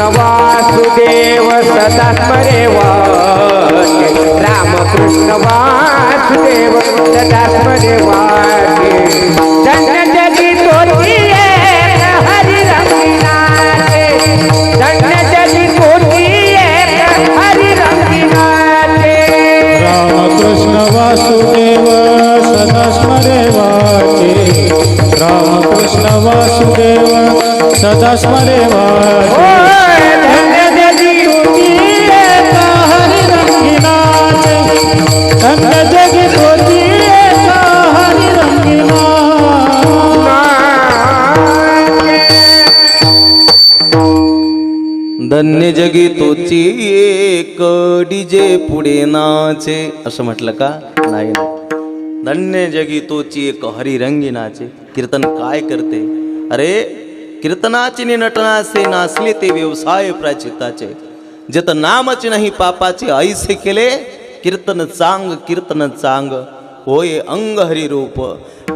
कृष्ण वासुदेव सदा स्मरे रामकृष्ण वासुदेव सदा स्मरे वाचे जगी तोची हरी जगी तोची हरी रामकृष्ण वासुदेव सदा रामकृष्ण वासुदेव सदा स्मरे धन्य जगी तोची एक डीजे पुढे नाचे. असं म्हटलं का? नाही धन्य जगी तोची एक हरिरंगी नाचे. कीर्तन काय करते? अरे कीर्तनाचे नि नटनाचे नाचले ते व्यवसाय प्राचिताचे. जत नामच नाही पापाचे ऐसे केले कीर्तन चांग कीर्तन चांग. होय अंग हरी रूप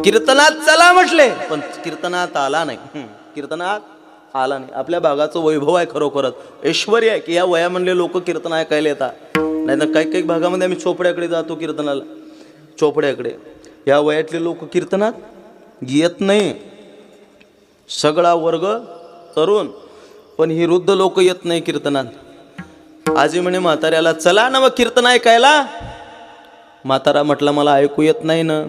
कीर्तनात चला म्हटले पण कीर्तनात आला नाही. कीर्तनात आला नाही. आपल्या भागाचं वैभव आहे खरोखरच. ऐश्वर्य आहे की या वयामधले लोक कीर्तन ऐकायला येतात. नाही तर काही काही भागामध्ये आम्ही चोपड्याकडे जातो कीर्तनाला. चोपड्याकडे. या वयातले लोक कीर्तनात येत नाही. सगळा वर्ग तरुण. पण ही वृद्ध लोक येत नाही कीर्तनात. आजी म्हणे म्हाताऱ्याला चला ना मग कीर्तन ऐकायला म्हातारा म्हटला मला ऐकू येत नाही ना.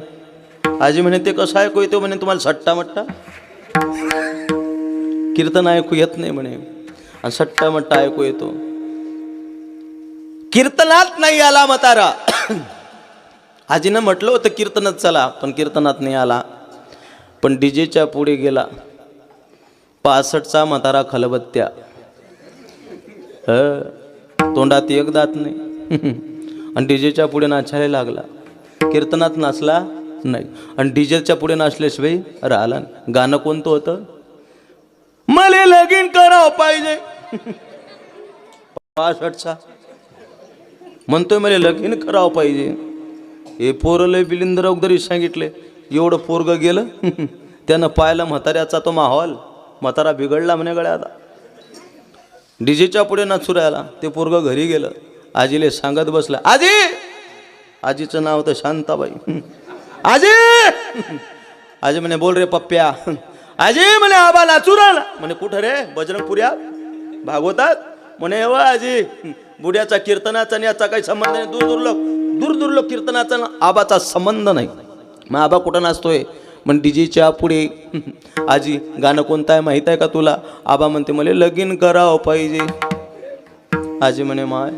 आजी म्हणे ते कसं ऐकू येतो? म्हणे तुम्हाला सट्टा मट्टा. कीर्तन ऐकू येत नाही म्हणे. आणि सट्टा मट्टा ऐकू येतो. कीर्तनात नाही आला म्हातारा. आजीनं म्हटलं होतं कीर्तनात चला पण कीर्तनात नाही आला. पण डीजेच्या पुढे गेला. पासष्टचा म्हातारा खलबत्त्या. ह, तोंडात एक दात नाही. आणि डीजेच्या पुढे नाचायला लागला. कीर्तनात नाचला नाही. आणि डीजेच्या पुढे नाचल्याशिवाय राहिला गाणं कोणतं होतं? मला लगीन करावं पाहिजे. पासष्टचा. म्हणतोय मला लगीन करावं पाहिजे. हे पोरं लय बिलिंदर अगोदरी सांगितले. एवढं पोरग गेलं त्यानं पाहिलं म्हाताऱ्याचा तो माहोल. म्हातारा बिघडला म्हणे गड्या आता. डीजेच्या पुढे नाचू राहिला. ते पोरग घरी गेलं. आजीले सांगत बसला आजी! आजीचं नाव होतं शांताबाई. आजी! आजी म्हणे बोल रे पप्प्या. आजी म्हणे आबा नाचू आला म्हणे कुठं रे? बजरंगपुऱ्या भागवतात? म्हणे व आजी. बुड्याचा कीर्तनाचा आणि याचा काही संबंध नाही. दूर दुर्लभ दूर दुर्लभ कीर्तनाचा आबाचा संबंध नाही. मग आबा कुठं नाचतोय? म्हण डीजेच्या पुढे. आजी गाणं कोणतं आहे माहीत आहे का तुला? आबा म्हणते मला लगीन करावं पाहिजे. आजी म्हणे माय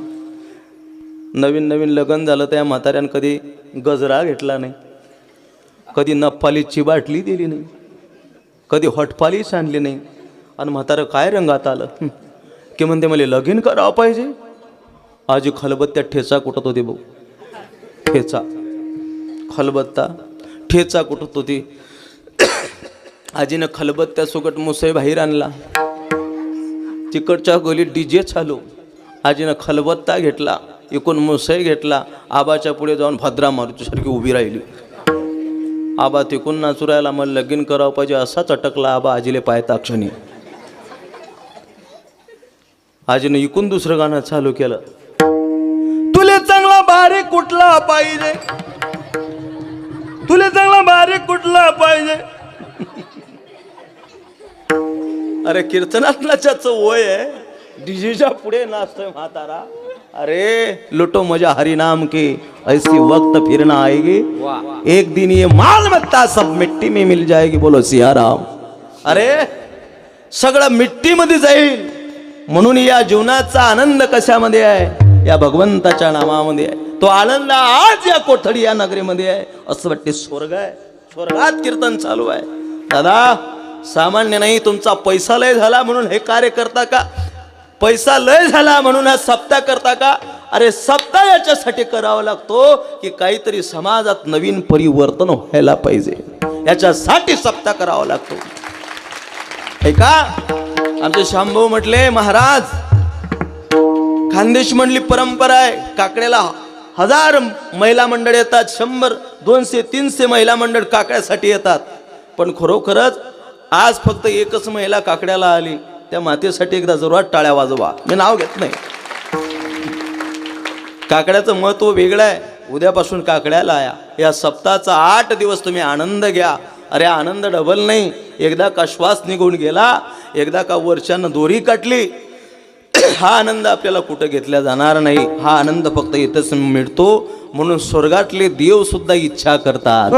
नवीन नवीन लग्न झालं त्या म्हाताऱ्यानं कधी गजरा घेतला नाही. कधी नप्पालीची बाटली दिली नाही. कधी हटपालीच आणली नाही. आणि म्हातारं काय रंगात आलं? की म्हणते मला लगीन करावं पाहिजे. आजी खलबत्त्या ठेचा कुटत होती भाऊ? ठेचा. खलबत्ता. ठेचा कुटत होती आजीनं खलबत्त्या सुकट मुसई बाहेर आणला. तिकडच्या गलीत डीजे चालू. आजीनं खलबत्ता घेतला. एकूण मुसई घेतला. आबाच्या पुढे जाऊन भद्रा मारूच्यासारखी उभी राहिली. आबा तिकून नाचुरायला मग लगीन करावं पाहिजे असाच अटकला आबा आजीले पाहता क्षणी आजीनं इकून दुसरं गाणं चालू केलं. तुले चांगला बारीक कुठला पाहिजे? तुले चांगला बारीक कुठला पाहिजे? अरे कीर्तनातलाच्याचं वय आहे डीजेच्या पुढे नाचतोय म्हातारा. अरे लुटो मजा हरी नाम के ऐसी वक्त फिर ना आएगी। एक दिन ये माल मत्ता सब मिट्टी में मिल जाएगी बोलो सियाराम। अरे सगळं मिट्टीमध्ये जाईल। म्हणून या जीवनाचा आनंद कशामध्ये आहे? या भगवंताच्या नामामध्ये आहे। तो आनंद आज या कोठडी या नगरीमध्ये आहे। असं वाटते स्वर्ग आहे। स्वर्गात कीर्तन चालू आहे। दादा सामान्य नाही तुमचा पैसा लय झाला म्हणून हे कार्य करता का? पैसा लय झाला म्हणून हा सप्ताह करता का? अरे सप्ताह याच्यासाठी करावा लागतो की काहीतरी समाजात नवीन परिवर्तन व्हायला पाहिजे. याच्यासाठी सप्ताह करावा लागतो. हे का? आमचे शांभू म्हटले महाराज खानदेश म्हणली परंपरा आहे. काकड्याला हजार महिला मंडळ येतात शंभर दोनशे तीनशे महिला मंडळ काकड्यासाठी येतात. पण खरोखरच आज फक्त एकच महिला काकड्याला आली. त्या मातेसाठी एकदा जोरात टाळ्या वाजवा. मी नाव घेत नाही. काकड्याचं महत्त्व वेगळं आहे. उद्यापासून काकड्याला या या सप्ताहाचा आठ दिवस तुम्ही आनंद घ्या. अरे आनंद डबल नाही. एकदा का श्वास निघून गेला एकदा का वरच्यानं दोरी काटली हा आनंद आपल्याला कुठं घेतला जाणार नाही. हा आनंद फक्त इथंच मिळतो. म्हणून स्वर्गातले देव सुद्धा इच्छा करतात.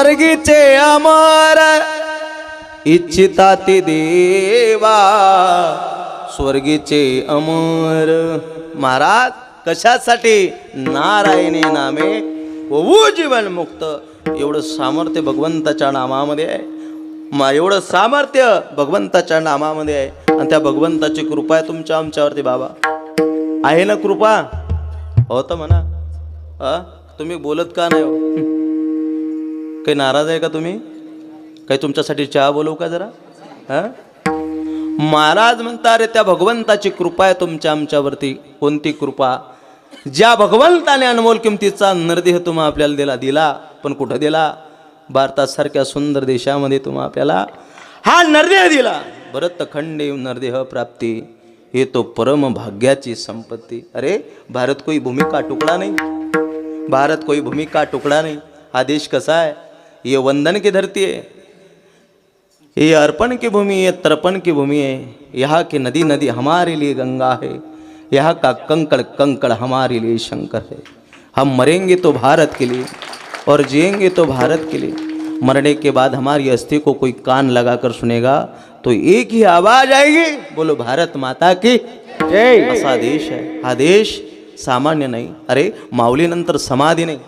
स्वर्गीचे अमर इच्छिता ते देवा स्वर्गीचे अमर. महाराज कशासाठी नारायणी नामे होऊ जीवन मुक्त एवढं सामर्थ्य भगवंताच्या नामामध्ये आहे. मा एवढं सामर्थ्य भगवंताच्या नामामध्ये आहे. आणि त्या भगवंताची कृपा आहे तुमच्या आमच्यावरती बाबा. आहे ना कृपा? होतं म्हणा. अ? तुम्ही बोलत का नाही हो? काही नाराज आहे का तुम्ही? काही तुमच्यासाठी चहा बोलवू का जरा? हां? महाराज म्हणता अरे त्या भगवंताची कृपा आहे तुमच्या आमच्यावरती. कोणती कृपा? ज्या भगवंताने अनमोल किमतीचा नरदेह तुम्हा आपल्याला दिला दिला पण कुठं दिला? भारतासारख्या सुंदर देशामध्ये तुम्हा आपल्याला हा नरदेह दिला. भरत खंडे नरदेह प्राप्ती हे तो परम भाग्याची संपत्ती. अरे भारत कोई भूमिका टुकड़ा नाही. भारत कोई भूमिका टुकड़ा नाही. हा देश कसा आहे? ये वंदन की धरती है। ये अर्पण की भूमि है तर्पण की भूमि है। यहाँ की नदी नदी हमारे लिए गंगा है। यहाँ का कंकड़ कंकड़ हमारे लिए शंकर है। हम मरेंगे तो भारत के लिए और जिएँगे तो भारत के लिए। मरने के बाद हमारी अस्थि को कोई कान लगाकर सुनेगा तो एक ही आवाज़ आएगी, बोलो, भारत माता की असा देश है हा। देश सामान्य नाही। अरे, माउली माऊलीनंतर समाधी नाही।